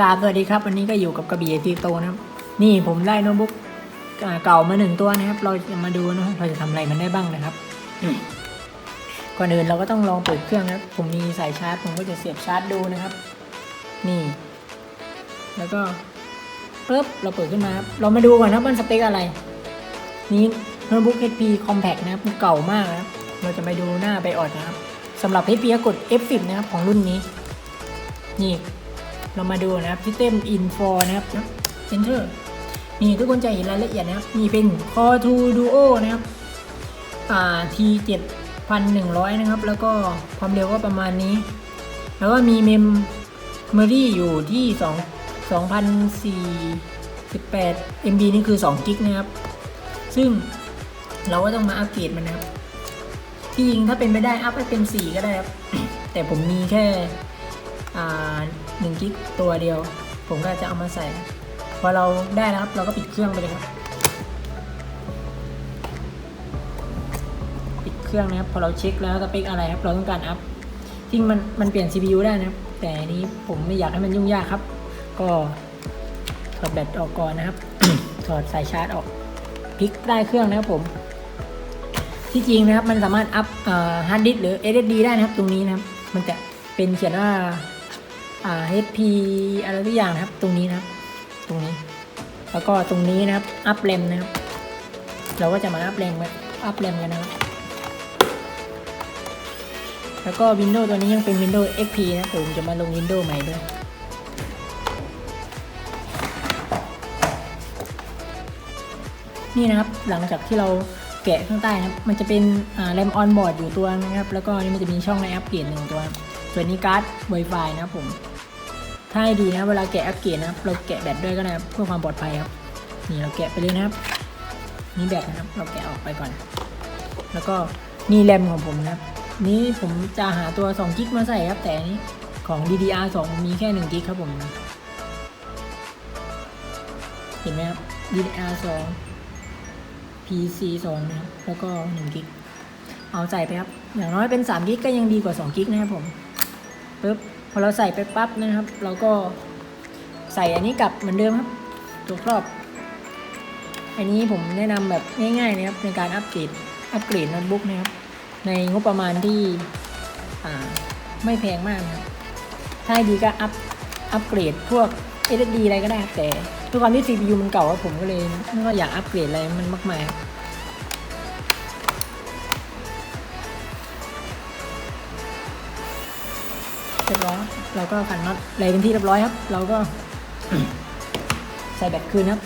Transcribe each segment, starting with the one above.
กราบสวัสดีครับวันนี้ก็อยู่กับกระบี่ตีโตนะครับ นี่ผมได้โน้ตบุ๊กอ่าเก่ามาหนึ่งตัวนะครับ เราจะมาดูนะเราจะทำอะไรมันได้บ้างนะครับอืมก่อนอื่นเราก็ต้องลองเปิดเครื่องนะครับ ผมมีสายชาร์จ ผมก็จะเสียบชาร์จดูนะครับ นี่ แล้วก็ปึ๊บเราเปิดขึ้นมาครับเรามาดูก่อนนะมันสเปคอะไร นี่โน้ตบุ๊ก HP Compact นะครับมันเก่ามากนะครับเราจะไปดูหน้าไปออดนะครับสำหรับ HP ก็กด F10 นะครับของรุ่นนี้ นี่ เรามาดูนะครับ System Info นะครับ Center นี่ทุกคนจะเห็นรายละเอียดนะครับนี่เป็น Core 2 Duo นะครับอ่า T 7100 นะครับ แล้วก็ความเร็วก็ประมาณนี้ แล้วก็มีเมมโมรี่อยู่ที่2 2048 MB นี่คือ2กิกนะครับ ซึ่งเราก็ต้องมาอัปเกรดมันนะครับ ที่จริงถ้าเป็นไปได้อัพให้เป็น 4 ก็ได้ครับ แต่ผมมีแค่ หนึ่งกิกตัวเดียว ผมก็จะเอามาใส่ พอเราได้แล้วครับ เราก็ปิดเครื่องไปเลยครับ ปิดเครื่องนะครับ พอเราเช็คแล้วสเปคอะไรครับ เราต้องการอัพจริงมันมันเปลี่ยน CPU ได้นะครับ แต่นนี้ผมไม่อยากให้มันยุ่งยากครับ ก็ถอดแบตออกก่อนนะครับ ถอดสายชาร์จออก พลิกใต้เครื่องนะครับผม ที่จริงนะครับ มันสามารถอัพฮาร์ดดิสหรือ SSD ได้นะครับ ตรงนี้นะครับ มันจะเป็นเขียนว่า อ่า HP อะไรทุกอย่างนะครับ ตรงนี้นะครับ ตรงนี้ แล้วก็ตรงนี้นะครับ อัพแรมนะครับ เราก็จะมาอัพแรมกันอัพแรมกันนะครับ แล้วก็ Windows ตัวนี้ยังเป็น Windows XP นะผมจะมาลง Windows ใหม่ด้วยนี่นะครับหลังจากที่เราแกะข้างใต้นะครับ มันจะเป็นแรมออนบอร์ดอยู่ตัวนะครับ แล้วก็นี่มันจะมีช่องในอัปเกรดหนึ่งตัว ส่วนนี้การ์ด Wi-Fi นะครับผม ถ้าให้ดีนะเวลาแกะอัปเกรดนะครับ เราแกะแบตด้วยก็ได้เพื่อความปลอดภัยครับ นี่เราแกะไปเลยนะครับ นี่แบตนะครับ เราแกะออกไปก่อน แล้วก็นี่แรมของผมนะครับ นี่ผมจะหาตัว2กิกมาใส่ครับ แต่นนี้ของ DDR2 มีแค่1กิกครับผมเห็นไหมครับ DDR2 PC2 นะครับ แล้วก็1กิกเอาใส่ไปครับ อย่างน้อยเป็น3กิกก็ยังดีกว่า2กิกนะครับผม ปึ๊บพอเราใส่ไปปั๊บนะครับ เราก็ใส่อันนี้กลับเหมือนเดิมครับ ตัวครอบ อันนี้ผมแนะนำแบบง่ายๆนะครับในการอัปเกรดอัปเกรดโน้ตบุ๊กนะครับ ในงบประมาณที่ไม่แพงมากนะครับถ้าดีก็อัพอัปเกรดพวก SSD อะไรก็ได้ครับแต่ด้วยความที่ CPU มันเก่าผมก็เลยไม่ค่อยอยากอัปเกรดอะไรมันมากมายครับ ร้อยเราก็ขันน็อตอะไรเป็นที่เรียบร้อยครับ เราก็ใส่แบตคืนครับ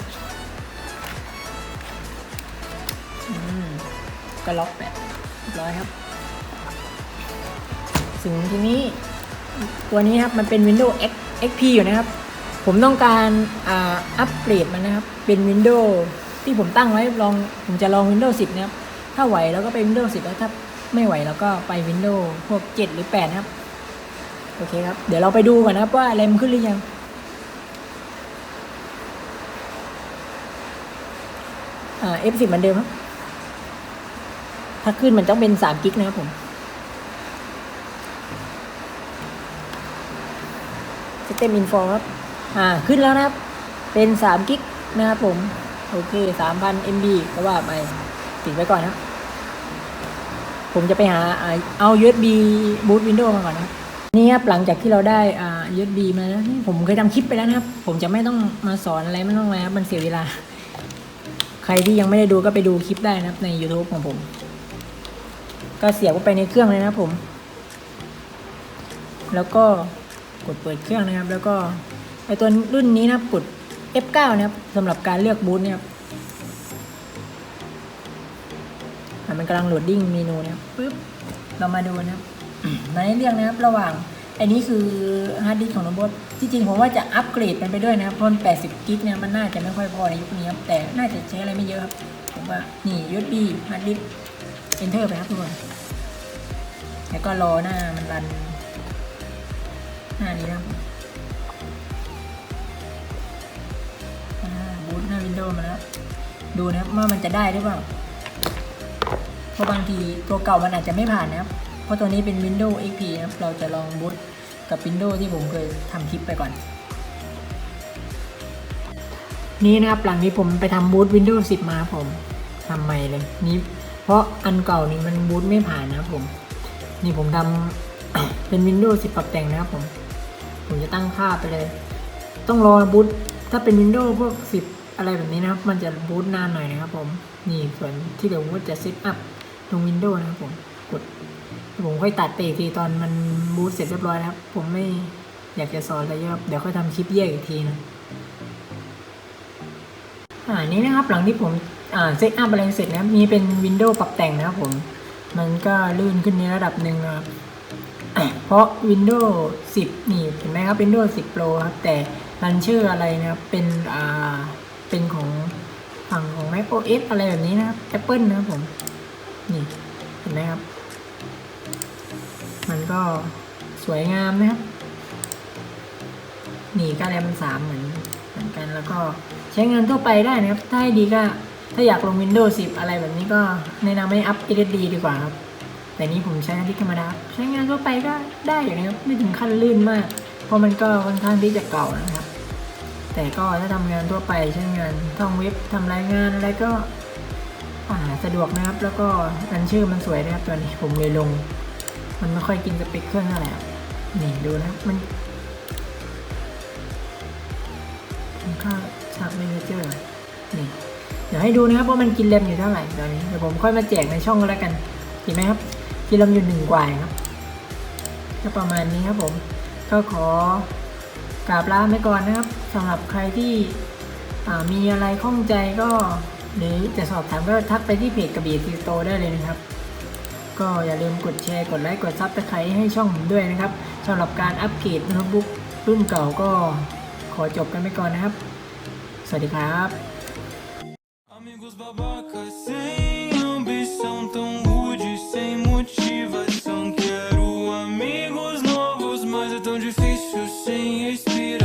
ก็ล็อกแบตเรียบร้อยครับสิ่งทีนี้ตัวนี้ครับมันเป็น Windows X XP อยู่นะครับ ผมต้องการอัปเกรดมันนะครับ เป็น Windows ที่ผมตั้งไว้ลองผมจะลอง Windows 10 นะครับ ถ้าไหวเราก็ไป Windows 10 แล้วถ้าไม่ไหวเราก็ไป Windows พวก 7 หรือ 8 นะครับ โอเคครับ เดี๋ยวเราไปดูก่อนนะครับว่าแรมขึ้นหรือยัง อ่า F10 เหมือนเดิมครับ ถ้าขึ้นมันต้องเป็น3กิกนะครับผม System Info ครับ อ่า ขึ้นแล้วนะครับ เป็น3กิกนะครับผม โอเค3,000 MB ก็ว่าไปติดไว้ก่อนครับผมจะไปหาอ่าเอา USB boot Windows มาก่อนนะครับ นี่ครับหลังจากที่เราได้อ่า USB มาแล้วนี่ผมเคยทำคลิปไปแล้วนะครับ ผมจะไม่ต้องมาสอนอะไรไม่ต้องอะไรครับมันเสียเวลา ใครที่ยังไม่ได้ดูก็ไปดูคลิปได้นะครับใน YouTube ของผม ก็เสียบเข้าไปในเครื่องเลยนะครับผม แล้วก็กดเปิดเครื่องนะครับ แล้วก็ไอตัวรุ่นนี้นะครับกด F9 นะครับสำหรับการเลือกบูตนะครับอะมันกำลังโหลดดิ้งเมนูนะครับปึ๊บเรามาดูนะครับ ในเรื่องนะครับระหว่างอันนี้คือฮาร์ดดิสก์ของโน้ตบุ๊กที่จริงผมว่าจะอัปเกรดมันไปด้วยนะครับเพราะมัน80 กิกเนี่ยมันน่าจะไม่ค่อยพอในยุคนี้ครับแต่น่าจะใช้อะไรไม่เยอะครับผมว่านี่ USB ฮาร์ดดิสก์ enter ไปครับทุกคนแล้วก็รอหน้ามันรันหน้านี้นะครับบูตหน้าวินโดว์มาแล้ว ดูนะครับว่ามันจะได้หรือเปล่าเพราะบางทีตัวเก่ามันอาจจะไม่ผ่านนะครับ ราะตัวนี้เป็น Windows XP นะครับเราจะลองบูตกับ Windows ที่ผมเคยทำคลิปไปก่อน นี้นะครับหลังนี้ผมไปทำบูต Windows 10 มาผมทำใหม่เลยนี้เพราะอันเก่านี่มันบูตไม่ผ่านนะครับผม นี่ผมทำเป็น Windows 10 ปรับแต่งนะครับผม ผมจะตั้งค่าไปเลย ต้องรอบูตถ้าเป็น Windows พวก 10อะไรแบบนี้นะครับ มันจะบูตนานหน่อยนะครับผม นี่ส่วนที่เดี๋ยวผมจะเซตอัพลง Windows นะครับผม กด ผมค่อยตัดไปอีกทีตอนมันบูตเสร็จเรียบร้อยนะครับ ผมไม่อยากจะสอนอะไรเยอะเดี๋ยวค่อยทำคลิปแยกอีกทีนะอ่านี่นะครับหลังที่ผมอ่าเซตอัพอะไรเสร็จนะครับมีเป็นวินโดว์ปรับแต่งนะครับผม มันก็ลื่นขึ้นในระดับหนึ่งนะครับเพราะ Windows 10 นี่เห็นไหมครับ Windows 10 Pro ครับ แต่มันชื่ออะไรนะครับ เป็นอ่าเป็นของฝั่งของ Mac OS อะไรแบบนี้นะครับ Apple นะครับผม นี่ เห็นไหมครับ มันก็สวยงามนะครับนี่ก็แรมสามเหมือนเหมือนกันแล้วก็ใช้งานทั่วไปได้นะครับ ถ้าให้ดีก็ถ้าอยากลง Windows 10 อะไรแบบนี้ก็แนะนำให้อัพ SSD ดีกว่าครับ แต่นี้ผมใช้งานที่ธรรมดาใช้งานทั่วไปก็ได้อยู่นะครับ ไม่ถึงขั้นลื่นมาก เพราะมันก็ค่อนข้างที่จะเก่านะครับ แต่ก็ถ้าทำงานทั่วไปใช้งานท่องเว็บทำรายงานอะไรก็สะดวกนะครับ แล้วก็อันชื่อมันสวยนะครับตัวนี้ผมเลยลง มันไม่ค่อยกินสเปคเครื่องเท่าไหร่นี่ดูนะครับมันผมค่าชาร์ปเมเจอร์นี่เดี๋ยวให้ดูนะครับว่ามันกินแรมอยู่เท่าไหร่ตอนนี้เดี๋ยวผมค่อยมาแจกในช่องก็แล้วกันเห็นไหมครับ กินแรมอยู่หนึ่งกว่าครับก็ประมาณนี้ครับผมก็ขอกราบลาไปก่อนนะครับสำหรับใครที่มีอะไรข้องใจก็ หรือจะสอบถามก็ทักไปที่เพจกระบี่ทีโตได้เลยนะครับ ก็อย่าลืมกดแชร์ กดไลค์กดซับสไครต์ให้ช่องผมด้วยนะครับสำหรับการอัปเกรดโน้ตบุ๊กรุ่นเก่าก็ขอจบกันไปก่อนนะครับ สวัสดีครับ Difícil sem inspiração.